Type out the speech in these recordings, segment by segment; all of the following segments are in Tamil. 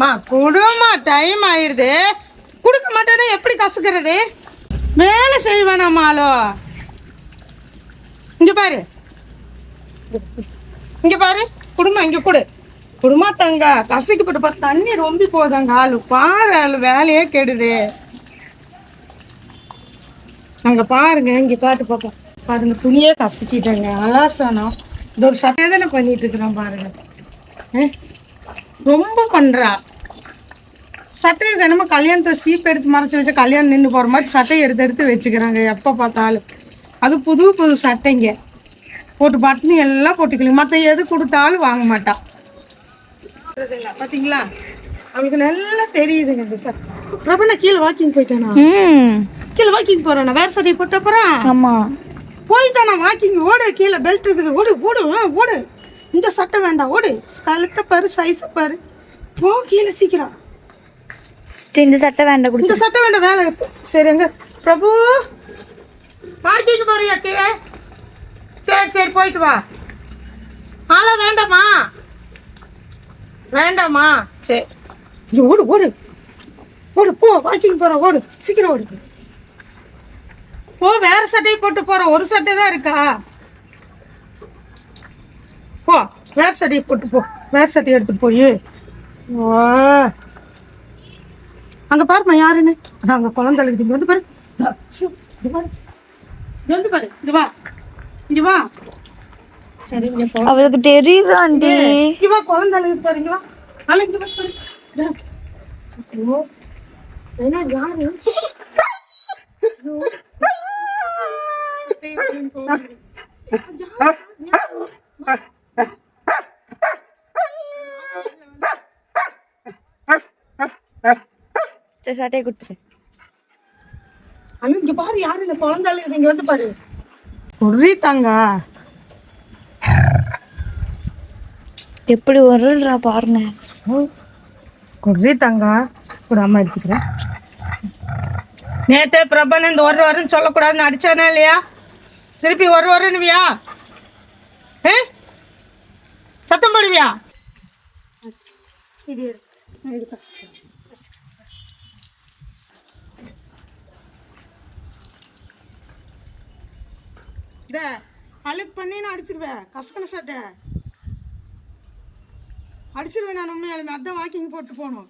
மா கொடுமா டைம் ஆயிடுது கொடுக்க மாட்டேன்னா எப்படி கசக்கிறது? வேலை செய்வேனாமாலோ இங்கே பாரு. இங்கே பாரு. குடும்பம் இங்கே கொடு. குடுமா தங்க கசக்கப்பட்டு பார்த்து தண்ணி ரொம்பி போதாங்க ஆளு பாரு ஆளு வேலையே கெடுது. அங்கே பாருங்க இங்கே காட்டு பார்ப்போம் பாருங்க துணியே கசக்கிட்டேங்க. அலாசனம் இந்த ஒரு சட்டையை தானே பண்ணிட்டு இருக்கிறேன் பாருங்க. ஏ, ரொம்ப பண்றா. சட்டையை தினமும் கல்யாணத்தை சீப் எடுத்து மறைச்சு வச்சு கல்யாணம் நின்று போற மாதிரி சட்டையை எடுத்து எடுத்து வச்சுக்கிறாங்க. எப்போ பார்த்தாலும். அது புது புது சட்டைங்க. போட்டு பட்டனி எல்லாம் போட்டுக்கலாம் மற்ற எது கொடுத்தாலும் வாங்க மாட்டா. பார்த்தீங்களா அவளுக்கு நல்லா தெரியுதுங்க இந்த சார் பிரபனா கீழே வாக்கிங் போயிட்டானா? ம். கீழே வாக்கிங் போறானா? வேற சட்டை போட்ட போறான் ஆமா. போயிட்டானா வாக்கிங் ஓடு கீழே பெல்ட் இருக்குது. ஓடு ஓடு ஓடு. இந்த சட்டை வேண்டாம் ஓடு. கழுத்தை பாரு சைஸ் பாரு. போ கீழே சீக்கிரம். சரி இந்த சட்டை வேண்டாம் குடி இந்த சட்டை வேண்டாம் வேலை இருக்கு. சரிங்க பிரபு வாக்கிங் போறியா கீழே சரி சரி போயிட்டு வா. ஆளா வேண்டாமா? வேண்டாமா? சரி. இங்க ஓடு ஓடு. ஓடு போ வாக்கிங் போற ஓடு. சீக்கிரம் ஓடு. போ வேற சட்டையை போட்டு போற. ஒரு சட்டை தான் இருக்கா? போ வேற சட்டையை போட்டு போ. வேற சட்டையை எடுத்துட்டு போய். ஓ அங்க பாருமா யாருன்னு? அதான் அங்க குழந்தை இருக்குது இங்க வந்து பாரு. இங்க வந்து பாரு. இங்க வா. இங்க வா. சரி இங்க போ. அவளுக்கு தெரியுது ஆண்டி. இங்க வா குழந்தை அழுகுது பாரு இங்க வா. அழகு இங்க வா பாரு. இதா. ஐயோ, என்ன யாரு? சரி சட்டையை கொடுத்துரு. அண்ணா இங்க பாரு யாரு இந்த குழந்தை அழுகுது இங்க வந்து பாரு. குர்ரி தாங்க. எப்படி வருடுறா பாருங்க. குர்ரி தாங்க. ஒரு அம்மா எடுத்துக்கிறேன். நேத்தே பிரபன் இந்த ஒரு வாரம் சொல்லக்கூடாதுன்னு அடிச்சானே இல்லையா? திருப்பி ஒரு வாரம்னுவியா? ஏ சத்தம் போடுவியா? இது எடு. இத அழுக்கு பண்ணி நான் அடிச்சிருவேன். கசக்கன சட்டை. அடிச்சிருவேன் நான் உண்மையாலுமே. அதான் வாக்கிங் போட்டு போகணும்.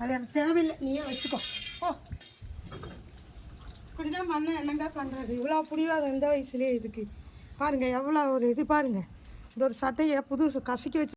அது எனக்கு தேவையில்லை. நீயே வச்சுக்கோ. ஓ இப்படிதான் பண்ண என்னங்க பண்ணுறது இவ்வளோ புடிவாத இந்த வயசுலேயே இதுக்கு. பாருங்க எவ்வளோ ஒரு இது பாருங்க. இந்த ஒரு சட்டையை புது கசக்கி வச்சு